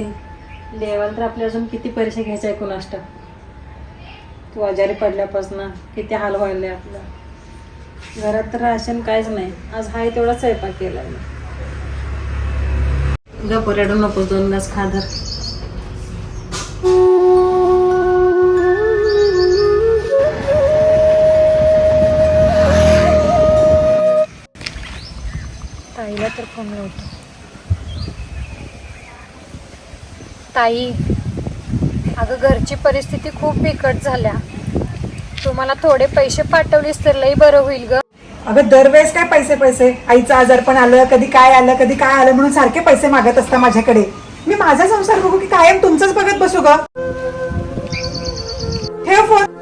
देवाला तर आपले अजून किती पैसे घ्यायच्या आहे कुणाष्ट तू आजारी पडल्यापासून किती हाल व्हायले आपलं? घरात तर राशन काहीच नाही. आज हाय तेवढा स्वयंपाक केला मी. गप रडू नकोस दोन घास खादर ताईला तर फोन लावतो. ताई अगं घरची परिस्थिती खूप बिकट झाल्या. तू मला थोडे पैसे पाठवलीस तर लई बरं होईल ग. अगं दरवेळेस काय पैसे पैसे? आईचं आजारपण आलं कधी काय आलं कधी काय आलं म्हणून सारखे पैसे मागत असता माझ्याकडे. मी माझा संसार बघू की कायम तुमचंच बघत बसू ग. ठेव फोन.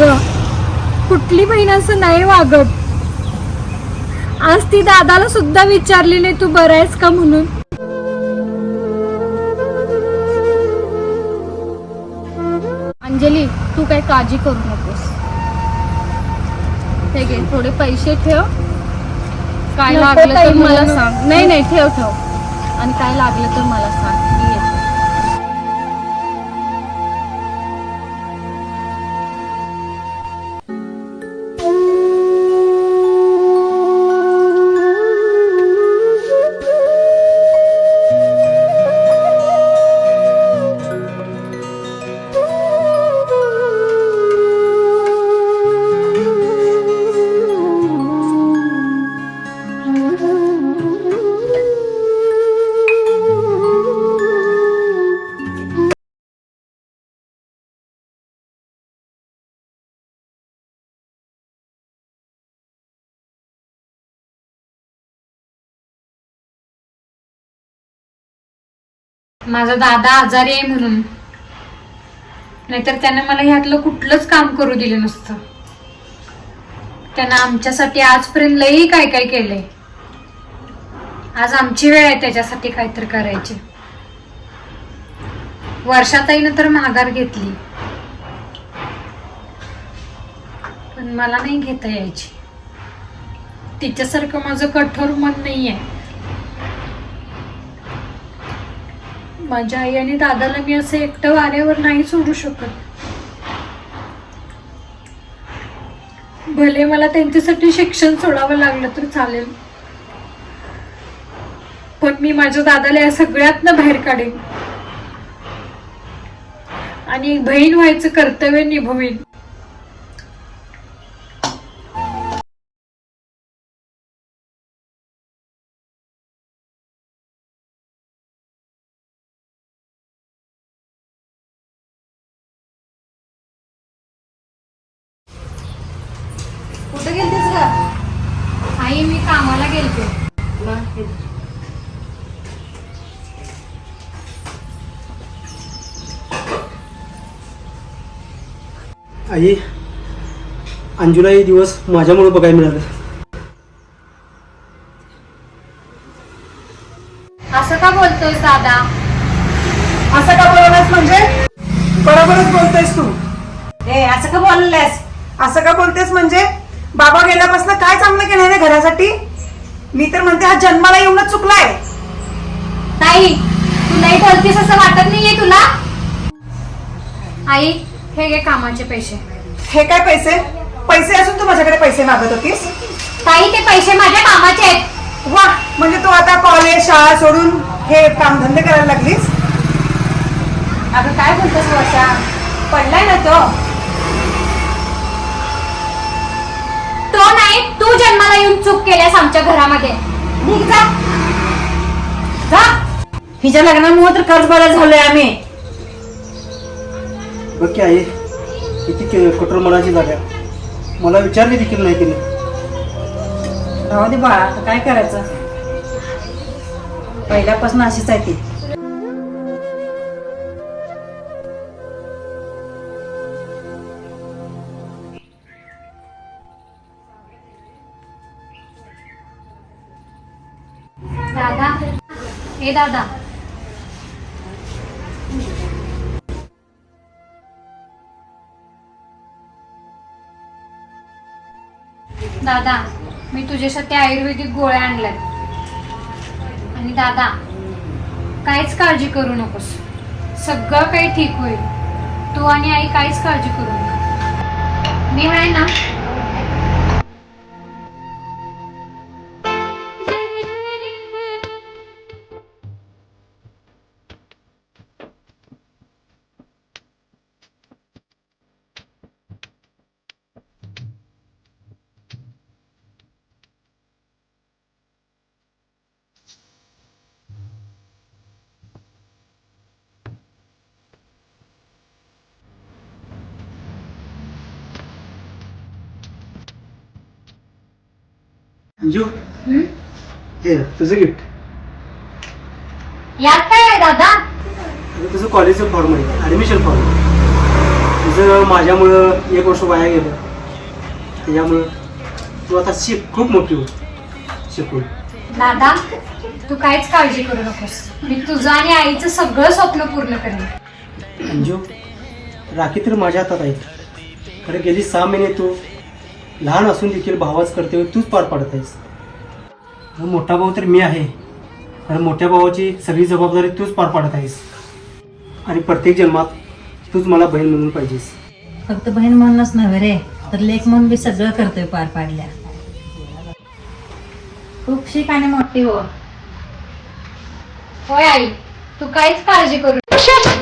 ग कुठली बहीण असं नाही वागत. आज ती दादाला सुद्धा विचारली नाही तू बरं आहेस का म्हणून? अंजली तू काय काळजी करू नकोस. हे घे थोडे पैसे ठेव. काय लागलं तर मला सांग. नाही नाही ठेव ठेव. आणि काय लागलं तर मला सांग. माझा दादा आजारी आहे म्हणून. नाहीतर त्यानं मला ह्यातलं कुठलंच काम करू दिलं नसतं. त्यानं आमच्यासाठी आजपर्यंत लई काय काय केलंय. आज आमची वेळ आहे त्याच्यासाठी काहीतरी करायची. वर्षाताईनं तर माघार घेतली. पण मला नाही घेता यायची. तिच्यासारखं माझं कठोर मन नाही आहे माझ्या आई आणि दादाला मी असं एकटं वाऱ्यावर नाही सोडू शकत. भले मला त्यांच्यासाठी शिक्षण सोडावं लागलं तर चालेल. पण मी माझ्या दादाला या सगळ्यातनं बाहेर काढेन. आणि बहीण व्हायचं कर्तव्य निभवीन. कुठं गेलतीस का? आई मी कामाला गेलते. आई अंजुला हे दिवस माझ्यामुळे बघायला मिळालं. असं का बोलतोय दादा असं का बोललास म्हणजे? बरोबरच बोलतेस तू. ए असं का बोललेस? असं का बोलतेस म्हणजे? बाबा गेल्यापासून काय चांगलं केलं रे घरासाठी? मी तर म्हणते हा जन्माला येऊनच चुकलाय. ताई तू नाही बोलतीस असं वाटत नाहीये तुला? आई हे घे कामाचे पैसे. हे काय पैसे? पैसे असून तू माझ्याकडे पैसे मागत होतीस? ताई ते पैसे माझ्या कामाचे आहेत. वा म्हणजे तू आता कॉलेज शाळा सोडून हे कामधंदे करायला लागलीस? अगं काय बोलतोस वर्षा? पडलाय ना तो. तू जन्माला येऊन चूक केल्यास आमच्या घरामध्ये. निघ जा. जा. हिच्या लग्नामुळे तर कर्ज बरं झालोय आम्ही. बघ की आई किती के- कठोर मनाची जागा. मला विचारली देखील नाही तिने. राहू दे बाळा आता काय करायचं? पहिल्यापासून अशीच आहे ती. हे दादा. दादा मी तुझ्यासाठी आयुर्वेदिक गोळ्या आणल्यात. आणि दादा काहीच काळजी करू नकोस. सगळं काही ठीक होईल. तू आणि आई काहीच काळजी करू नका. मी आहे ना अंजू हे तुझं गिफ्ट यात काय आहे दादा? आता तुझं कॉलेजचं फॉर्म आहे ॲडमिशन फॉर्म तुझं माझ्यामुळं एक वर्ष वाया गेलं. त्याच्यामुळं तू आता शिक खूप मोठी हो शिकून. दादा तू काहीच काळजी करू नकोस. मी तुझं आणि आईचं सगळं स्वप्न पूर्ण करेन. अंजू राखी तर माझ्या हातात आहे. खरं गेली सहा महिने तू लहान असून देखील भावाच कर्तव्य तूच पार पाडत आहेस हा मोठा भाऊ तर मी आहे. कारण मोठ्या भावाची सगळी जबाबदारी तूच पार पाडत आहेस आणि प्रत्येक जन्मात तूच मला बहीण म्हणून पाहिजेस. फक्त बहीण म्हणूनच नव्हे रे तर लेख म्हणून बी सगळं कर्तव्य पार पाडल्या. खूप शिक आणि मोठी हो. होय आई तू काहीच काळजी करू नको.